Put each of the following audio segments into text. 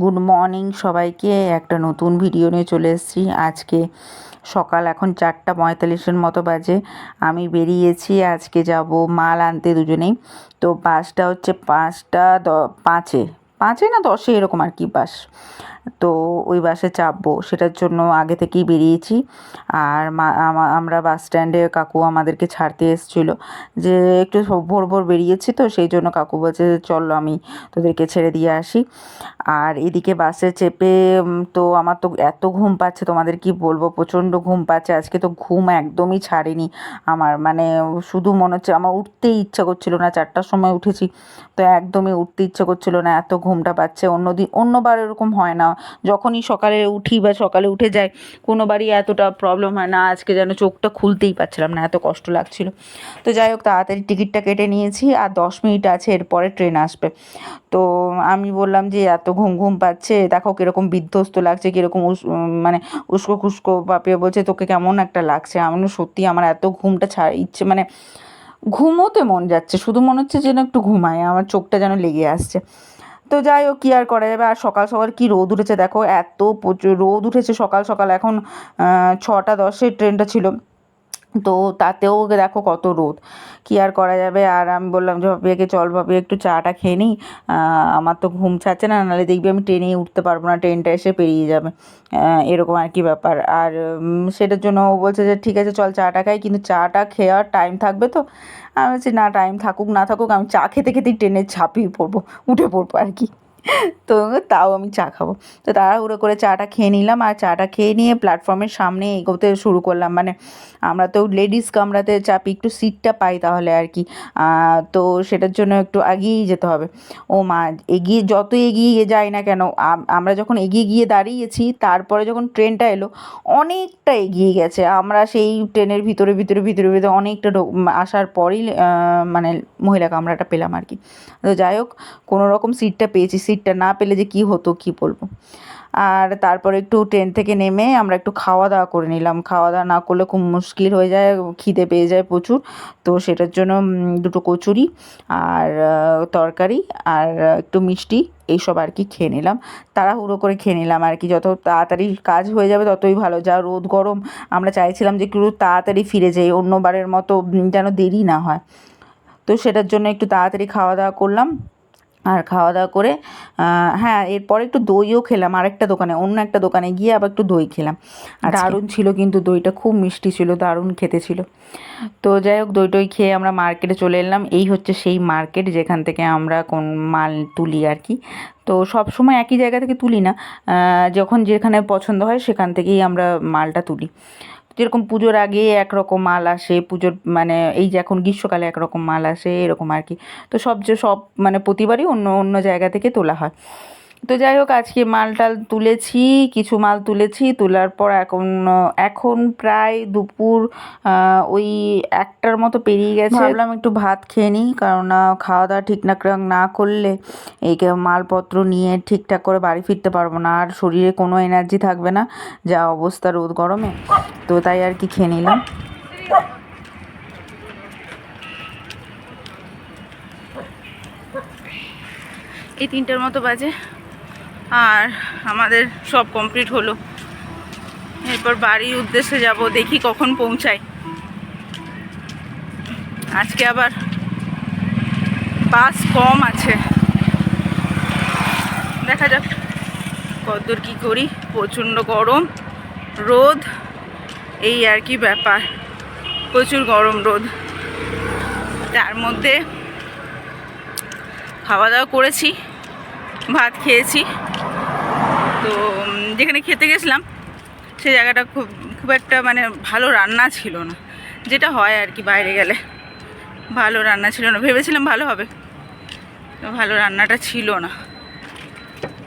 Good morning সবাইকে। একটা নতুন ভিডিও নিয়ে চলে এসেছি। আজকে সকাল এখন চারটা পঁয়তাল্লিশের মতো বাজে। আমি বেরিয়েছি, আজকে যাব মাল আনতে দুজনেই। তো বাসটা হচ্ছে পাঁচটা দ, পাঁচে পাঁচে না দশে এরকম আর কি বাস। তো ওই বাসে চাপবো। সেটার জন্য আগে থেকেই বেরিয়েছি। আর মা আমরা বাস স্ট্যান্ডে কাকু আমাদেরকে ছাড়তে এসেছিল। যে একটু ভোর ভোর বেরিয়েছি তো, সেই জন্য কাকু বলছে যে, চল আমি তোদেরকে ছেড়ে দিয়ে আসি। আর এদিকে বাসে চেপে তো আমার তো এত ঘুম পাচ্ছে, তোমাদের কি বলব? প্রচণ্ড ঘুম পাচ্ছে। আজকে তো ঘুম একদমই ছাড়েনি আমার। মানে শুধু মনে হচ্ছে আমার উঠতেই ইচ্ছা করছিল না। চারটার সময় উঠেছি, তো একদমই উঠতে ইচ্ছা করছিল না। এত ঘুমটা পাচ্ছে। অন্যদিন অন্যবার এরকম হয় না। যখনই সকালে উঠি বা সকালে উঠে যাই, কোনো বাড়ি এতটা প্রবলেম হয় না। আজকে যেন চোখটা খুলতেই পারছিলাম না, এত কষ্ট লাগছিল। তো যাই হোক, তাড়াতাড়ি টিকিটটা কেটে নিয়েছি আর দশ মিনিট আছে, এরপরে ট্রেন আসবে। তো আমি বললাম যে, এত ঘুম ঘুম পাচ্ছে, দেখো কীরকম বিধ্বস্ত লাগছে, কীরকম মানে উস্কো খুস্কো পাপিয়ে বলছে, তোকে কেমন একটা লাগছে? আমি সত্যি আমার এত ঘুমটা ছাড় ইচ্ছে মানে ঘুমোতে মন যাচ্ছে, শুধু মনে হচ্ছে যেন একটু ঘুমায় আমার চোখটা যেন লেগে আসছে। তো যাই হোক, কী আর করা যাবে? আর সকাল সকাল কি রোদ উঠেছে? দেখো, এত প্রচুর রোদ উঠেছে সকাল সকাল। এখন ছটা দশে ট্রেনটা ছিল। তো তাতেও দেখো কত রোদ। কী আর করা যাবে? আর আমি বললাম যে, ভাবিয়াকে চল ভাবি একটু চাটা খেয়ে নিই। আমার তো ঘুম ছাড়ছে না, নাহলে দেখবি আমি ট্রেনে উঠতে পারব না, ট্রেনটা এসে পেরিয়ে যাবে। এরকম আর কি ব্যাপার। আর সেটার জন্য ও বলছে যে, ঠিক আছে, চল চাটা খাই, কিন্তু চাটা খেয়ার টাইম থাকবে তো? আমি বলছি, না টাইম থাকুক, না থাকুক, আমি চা খেতে খেতেই ট্রেনে ঝাঁপিয়ে পড়ব, উঠে পড়ব আর কি। তো তাও আমি চা খাব। তো তাড়াহুড়ো করে চাটা খেয়ে নিলাম আর চাটা খেয়ে নিয়ে প্ল্যাটফর্মের সামনে এগোতে শুরু করলাম। মানে আমরা তো লেডিস কামরাতে চাপি একটু সিটটা পাই তাহলে আর কি। তো সেটার জন্য একটু এগিয়েই যেতে হবে। ও মা, এগিয়ে যত এগিয়ে যাই না কেন আমরা যখন এগিয়ে গিয়ে দাঁড়িয়েছি, তারপরে যখন ট্রেনটা এলো, অনেকটা এগিয়ে গেছে। আমরা সেই ট্রেনের ভিতরে ভিতরে ভিতরে ভিতরে অনেকটা আসার পরেই মানে মহিলা কামরাটা পেলাম আর কি। তো যাই হোক কোনো রকম সিটটা পেয়েছি। সিটটা না পেলে যে কী হতো, কী বলব? আর তারপরে একটু ট্রেন থেকে নেমে আমরা একটু খাওয়া দাওয়া করে নিলাম। খাওয়া দাওয়া না করলে খুব মুশকিল হয়ে যায়, খিদে পেয়ে যায় প্রচুর। তো সেটার জন্য দুটো কচুরি আর তরকারি আর একটু মিষ্টি, এইসব আর কি খেয়ে নিলাম। তাড়াহুড়ো করে খেয়ে নিলাম আর কি। যত তাড়াতাড়ি কাজ হয়ে যাবে ততই ভালো। যা রোদ গরম, আমরা চাইছিলাম যে একটু তাড়াতাড়ি ফিরে যাই অন্যবারের মতো যেন দেরি না হয়। তো সেটার জন্য একটু তাড়াতাড়ি খাওয়া দাওয়া করলাম। আর খাওয়া দাওয়া করে হ্যাঁ এরপরে একটু দইও খেলাম আরেকটা দোকানে অন্য একটা দোকানে গিয়ে আবার একটু দই খেলাম। দারুণ। ছিল কিন্তু দইটা খুব মিষ্টি ছিল দারুণ খেতে ছিল। তো যাই হোক দই টই খেয়ে আমরা মার্কেটে চলে এলাম। এই হচ্ছে সেই মার্কেট যেখান থেকে আমরা কোন মাল তুলি আর কি। তো সব সময় একই জায়গা থেকে তুলি না যখন যেখানে পছন্দ হয় সেখান থেকেই আমরা মালটা তুলি। যেরকম পুজোর আগে একরকম মাল আসে, পুজোর মানে এই যে এখন গ্রীষ্মকালে একরকম মাল আসে, এরকম আর কি। তো সব যে সব মানে প্রতিবারই অন্য অন্য জায়গা থেকে তোলা হয়। তো যাই হোক আজকে মাল টাল তুলেছি কিছু মাল তুলেছি তোলার পর এখন এখন প্রায় দুপুর ওই একটার মতো পেরিয়ে গেছে। ভাবলাম একটু ভাত খেয়ে নিই কারণ আহ, খাওয়া দাওয়া ঠিকঠাক না করলে এই মালপত্র নিয়ে ঠিকঠাক করে বাড়ি ফিরতে পারব না আর শরীরে কোনো এনার্জি থাকবে না যা অবস্থা রোদ গরমে। তো তাই আর কি খেয়ে নিলাম। এই তিনটের মতো বাজে। আর আমাদের সব কমপ্লিট হলো। এরপর বাড়ির উদ্দেশ্যে যাব, দেখি কখন পৌঁছাই আজকে আবার বাস কম আছে। দেখা যাক কতদূর কী করি, প্রচণ্ড গরম, রোদ, এই আর কি ব্যাপার। প্রচুর গরম, রোদ। তার মধ্যে খাওয়া দাওয়া করেছি, ভাত খেয়েছি। তো যেখানে খেতে গেছিলাম সেই জায়গাটা খুব খুব একটা মানে ভালো রান্না ছিল না। যেটা হয় আর কি বাইরে গেলে। ভালো রান্না ছিল না। ভেবেছিলাম ভালো হবে। তো ভালো রান্নাটা ছিল না।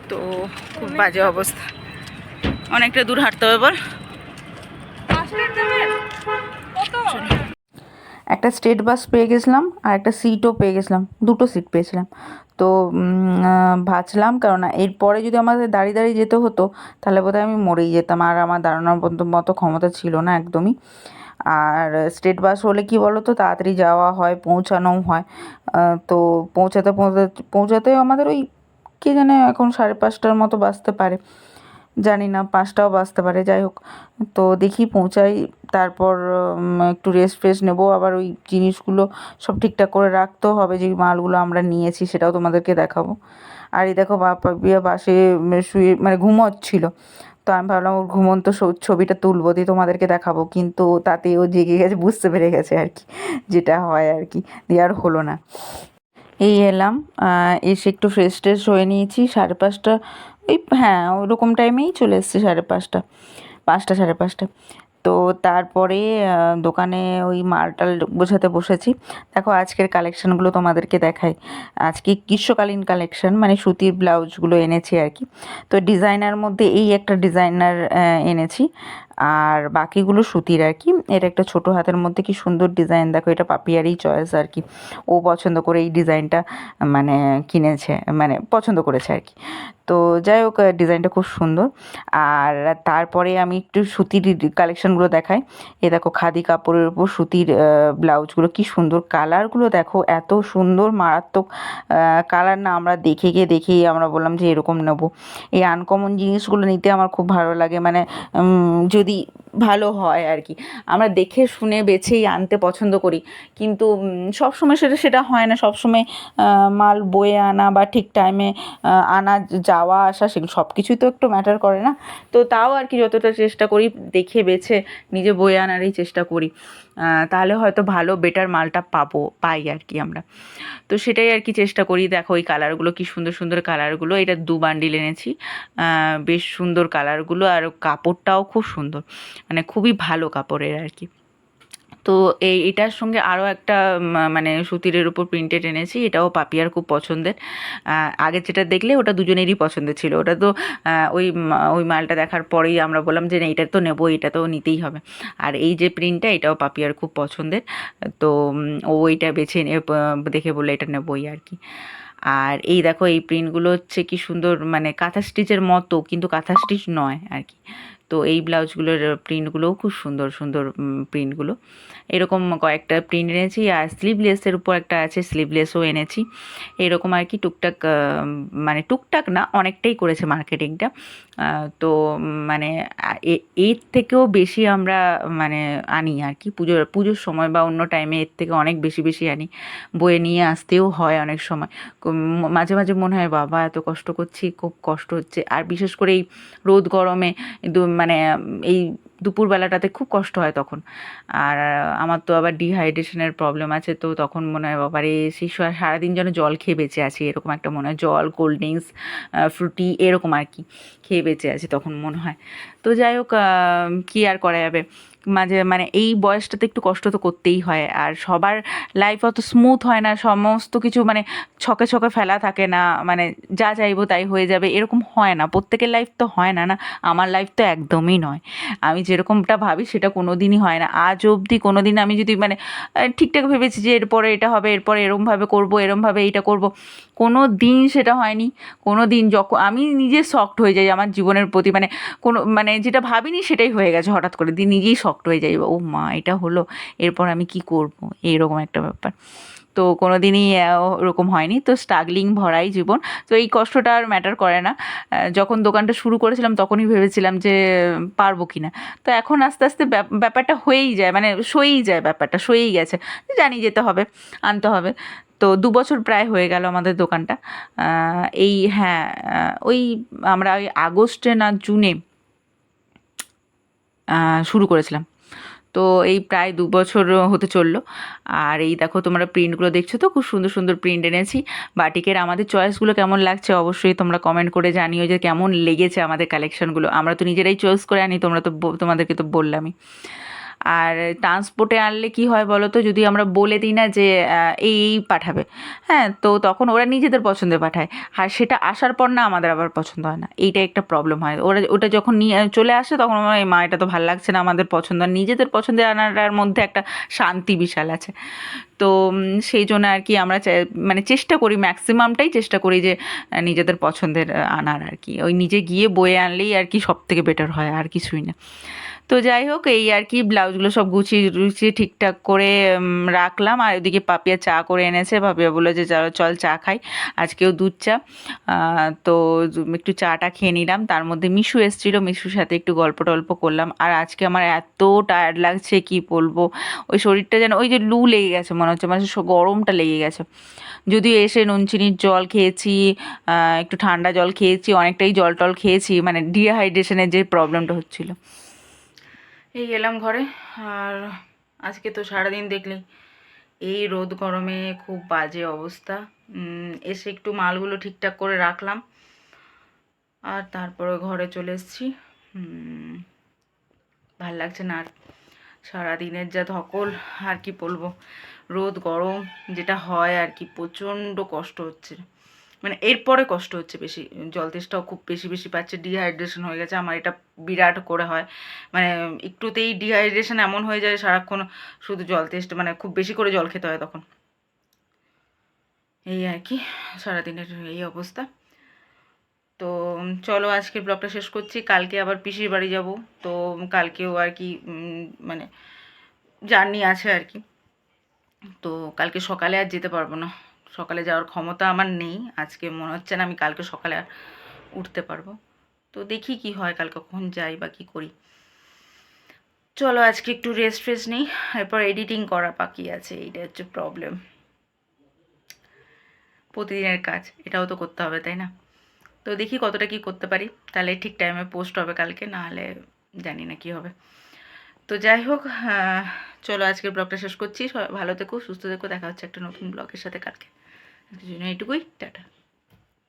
তো খুব বাজে অবস্থা। অনেকটা দূর হাঁটতে হবে বল। একটা স্টেট বাস পেয়ে গেছিলাম আর একটা সিটও পেয়ে গেছিলাম, দুটো সিট পেয়েছিলাম। তো ভাবছিলাম কারণ এরপরে যদি আমাদের দাঁড়িয়ে দাঁড়িয়ে যেতে হতো, তাহলে বোধহয় আমি মরেই যেতাম। আর আমার দাঁড়ানোর মতো মতো ক্ষমতা ছিল না একদমই। আর স্টেট বাস হলে কি বলো তো তাড়াতাড়ি যাওয়া হয়, পৌঁছানোও হয়। তো পৌঁছাতে পৌঁছাতে, পৌঁছাতেও আমাদের ওই, কে জানে এখন সাড়ে পাঁচটার মতো বাজতে পারে। জানি না, পাঁচটাও বাজতে পারে, যাই হোক। তো দেখি পৌঁছাই, তারপর একটু রেস্ট ফ্রেস্ট নেব। আবার ওই জিনিসগুলো সব ঠিকঠাক করে রাখতেও হবে, যে মালগুলো আমরা নিয়েছি সেটাও তোমাদেরকে দেখাবো। আর এই দেখো বাপা বিয়ে বাসে শুয়ে মানে ঘুমোচ্ছিল। তো আমি ভাবলাম ওর ঘুমন্ত ছবিটা তুলবো, দিয়ে তোমাদেরকে দেখাবো। কিন্তু তাতে ও জেগে গেছে, বুঝতে পেরে গেছে আর কি, যেটা হয় আর কি। দিয়ে আর হলো না। এই এলাম এসে একটু ফ্রেশ ট্রেশ হয়ে নিয়েছি, সাড়ে পাঁচটা, ওই হ্যাঁ ওরকম টাইমেই চলে এসেছি সাড়ে পাঁচটা পাঁচটা, সাড়ে পাঁচটা। তো তারপরে দোকানে ওই মালটাল বোঝাতে বসেছি। দেখো, আজকের কালেকশানগুলো তোমাদেরকে দেখাই। আজকে গ্রীষ্মকালীন কালেকশান মানে সুতির ব্লাউজগুলো এনেছি আর কি। তো ডিজাইনার মধ্যে এই একটা ডিজাইনার এনেছি। আর বাকিগুলো সুতির আর কি। এটা একটা ছোট হাতের মধ্যে কি সুন্দর ডিজাইন। দেখো এটা পাপিয়ারই চয়েস আর কি। ও পছন্দ করে এই ডিজাইনটা মানে কিনেছে মানে পছন্দ করেছে আর কি। তো যাই হোক ডিজাইনটা খুব সুন্দর। আর তারপরে আমি একটু সুতির কালেকশনগুলো দেখাই। এ দেখো খাদি কাপড়ের উপর সুতির ব্লাউজগুলো কি সুন্দর। কালারগুলো দেখো এত সুন্দর মারাত্মক কালার না। আমরা দেখে গিয়ে দেখেই আমরা বললাম যে এরকম নেব। এই আনকমন জিনিসগুলো নিতে আমার খুব ভালো লাগে। মানে উম, যদি ভালো হয় আর কি। আমরা দেখে, শুনে, বেছেই আনতে পছন্দ করি। কিন্তু সব সময় সেটা সেটা হয় না। সব সময় মাল বয়ে আনা বা ঠিক টাইমে আনা, যাওয়া, আসা, সেগুলো সব কিছুই তো একটু ম্যাটার করে না। তো তাও আর কি যতটা চেষ্টা করি, দেখে, বেছে, নিজে বয়ে আনারই চেষ্টা করি। তাহলে হয়তো ভালো বেটার মালটা পাবো, পাই আর কি আমরা। তো সেটাই আর কি চেষ্টা করি। দেখো, এই কালারগুলো কি সুন্দর সুন্দর কালারগুলো এটা দু বান্ডিল এনেছি। বেশ সুন্দর কালারগুলো আর কাপড়টাও খুব সুন্দর। মানে খুবই ভালো কাপড়ের আর কি। তো এই এটার সঙ্গে আরও একটা মানে সুতিরের উপর প্রিন্টেড এনেছি, এটাও পাপিয়ার খুব পছন্দের। আগে যেটা দেখলে ওটা দুজনেরই পছন্দের ছিল। ওটা তো ওই ওই মালটা দেখার পরেই আমরা বললাম যে, না, এটা তো নেব, এটা তো নিতেই হবে। আর এই যে প্রিন্টটা এটাও পাপিয়ার খুব পছন্দের। তো ও এইটা বেছে দেখে বলে এটা নেবই আর কি। আর এই দেখো, এই প্রিন্টগুলো হচ্ছে কি সুন্দর মানে কাঁথা স্টিচের মতো, কিন্তু কাঁথা স্টিচ নয় আর কি। তো এই ব্লাউজগুলোর প্রিন্টগুলোও খুব সুন্দর সুন্দর প্রিন্টগুলো এরকম কয়েকটা প্রিন্ট এনেছি আর স্লিভলেসের উপর একটা আছে স্লিভলেসও এনেছি। এরকম আর কি টুকটাক মানে টুকটাক না, অনেকটাই করেছে মার্কেটিংটা তো মানে এর থেকেও বেশি আমরা মানে আনি আর কি। পুজোর পুজোর সময় বা অন্য টাইমে এর থেকে অনেক বেশি বেশি আনি। বয়ে নিয়ে আসতেও হয় অনেক সময়। মাঝে মাঝে মনে হয়, বাবা, এত কষ্ট করছি, খুব কষ্ট হচ্ছে। আর বিশেষ করে এই রোদ গরমে মানে এই দুপুরবেলাটাতে খুব কষ্ট হয় তখন। আর আমার তো আবার ডিহাইড্রেশনের প্রবলেম আছে, তো তখন মনে হয়, বাবারে শিশু আর সারাদিন যেন জল খেয়ে বেঁচে আছি। এরকম একটা মনে হয়, জল কোল্ড ড্রিঙ্কস ফ্রুটি এরকম আর কি, খেয়ে বেঁচে আছি তখন মনে হয়। তো যাই হোক কী আর করা যাবে? মাঝে মানে এই বয়সটাতে একটু কষ্ট তো করতেই হয়। আর সবার লাইফ অত স্মুথ হয় না, সমস্ত কিছু মানে ছকে ছকে ফেলা থাকে না মানে যা চাইব তাই হয়ে যাবে, এরকম হয় না। প্রত্যেকের লাইফ তো হয় না না, আমার লাইফ তো একদমই নয়। আমি যেরকমটা ভাবি সেটা কোনো দিনই হয় না। আজ অবধি কোনো দিন আমি যদি মানে ঠিকঠাক ভেবেছি যে এরপরে এটা হবে, এরপরে এরমভাবে করব এরমভাবে এইটা করব কোনো দিন সেটা হয়নি। কোনো দিন যখন আমি নিজে শক্ট হয়ে যাই আমার জীবনের প্রতি মানে কোনো মানে যেটা ভাবিনি সেটাই হয়ে গেছে হঠাৎ করে। দিয়ে নিজেই শকড হয়ে যাই, ও মা, এটা হলো, এরপর আমি কি করব? এইরকম একটা ব্যাপার। তো কোনো দিনই ওরকম হয়নি। তো স্ট্রাগলিং ভরাই জীবন। তো এই কষ্টটা আর ম্যাটার করে না। যখন দোকানটা শুরু করেছিলাম, তখনই ভেবেছিলাম যে, পারব কি না তো এখন আস্তে আস্তে ব্যাপারটা হয়েই যায় মানে সয়েই যায় ব্যাপারটা, সয়েই গেছে। জানি যেতে হবে, আনতে হবে। তো দু বছর প্রায় হয়ে গেল আমাদের দোকানটা। এই হ্যাঁ ওই আমরা ওই আগস্টে না জুনে শুরু করেছিলাম। তো এই প্রায় দু বছর হতে চলল। আর এই দেখো তোমরা প্রিন্টগুলো দেখছ তো? খুব সুন্দর সুন্দর প্রিন্ট এনেছি। বাটিকের আমাদের চয়েসগুলো কেমন লাগছে অবশ্যই তোমরা কমেন্ট করে জানিও যে কেমন লেগেছে আমাদের কালেকশনগুলো আমরা তো নিজেরাই চয়েস করে আনি, তোমরা তো তোমাদেরকে তো বললামই। আর ট্রান্সপোর্টে আনলে কি হয় বলো তো যদি আমরা বলে দিই না যে এই পাঠাবে। হ্যাঁ তো তখন ওরা নিজেদের পছন্দে পাঠায়। আর সেটা আসার পর না আমাদের আবার পছন্দ হয় না। এইটা একটা প্রবলেম হয়। ওরা, ওটা যখন নিয়ে চলে আসে তখন আমার মা এটা তো ভালো লাগছে না। আমাদের পছন্দ নিজেদের পছন্দে আনার মধ্যে একটা শান্তি বিশাল আছে। তো সেই জন্য আর কি আমরা মানে চেষ্টা করি ম্যাক্সিমামটাই চেষ্টা করি যে নিজেদের পছন্দের আনার আর কি। ওই নিজে গিয়ে বয়ে আনলেই আর কি সব থেকে বেটার হয়, আর কিছুই না। তো যাই হোক, এই আর কি ব্লাউজগুলো সব গুছিয়ে গুছিয়ে ঠিকঠাক করে রাখলাম। আর ওদিকে পাপিয়া চা করে এনেছে। পাপিয়া বলল যে, চল চল চা খাই। আজকেও দুধ চা। তো একটু চাটা খেয়ে নিলাম। তার মধ্যে মিশু এসেছিল। মিশুর সাথে একটু গল্প টল্প করলাম। আর আজকে আমার এত টায়ার্ড লাগছে, কি বলব? ওই শরীরটা যেন, ওই যে লু লেগে গেছে মনে হচ্ছে। মানে গরমটা লেগে গেছে। যদিও এসে নুন চিনির জল খেয়েছি একটু ঠান্ডা জল খেয়েছি, অনেকটাই জল টল খেয়েছি। মানে ডিহাইড্রেশনের যে প্রবলেমটা হচ্ছিল। এই এলাম ঘরে, আর আজকে তো সারাদিন দেখলি, এই রোদ গরমে খুব বাজে অবস্থা। এসে একটু মালগুলো ঠিকঠাক করে রাখলাম, আর তারপরে ঘরে চলে এসেছি। ভালো লাগছে না আর। সারাদিনের যা ধকল, আর কি বলব? রোদ গরম, যেটা হয় আর কি, প্রচণ্ড কষ্ট হচ্ছে। মানে এরপরে কষ্ট হচ্ছে বেশি, জল তেষ্টাও খুব বেশি বেশি পাচ্ছে ডিহাইড্রেশন হয়ে গেছে, আমার এটা বিরাট করে হয়। মানে একটুতেই ডিহাইড্রেশন এমন হয়ে যায় সারাক্ষণ শুধু জল তেষ্টা মানে খুব বেশি করে জল খেতে হয় তখন। এই আর কি, সারাদিনের এই অবস্থা। তো চলো আজকের ব্লগটা শেষ করছি, কালকে আবার পিসির বাড়ি যাব, তো কালকেও আর কি মানে জার্নি আছে আর কি। তো কালকে সকালে আর যেতে পারব না। সকালে যাওয়ার ক্ষমতা আমার নেই। আজকে মনে হচ্ছে না আমি কালকে সকালে আর উঠতে পারব। তো দেখি কি হয় কালকে কখন যাই বা কী করি। চলো আজকে একটু রেস্ট ফ্রেস্ট নেই, এরপর এডিটিং করা বাকি আছে, এইটা হচ্ছে প্রবলেম প্রতিদিনের কাজ, এটাও তো করতে হবে, তাই না? তো দেখি কতটা কি করতে পারি, তাহলে ঠিক টাইমে পোস্ট হবে কালকে, না হলে জানি না কি হবে। তো যাই হোক চলো আজকের ব্লগটা শেষ করছি। ভালো থেকো, সুস্থ থেকো, দেখা হচ্ছে একটা নতুন ব্লগের সাথে কালকে। এইটুকুই টাটা।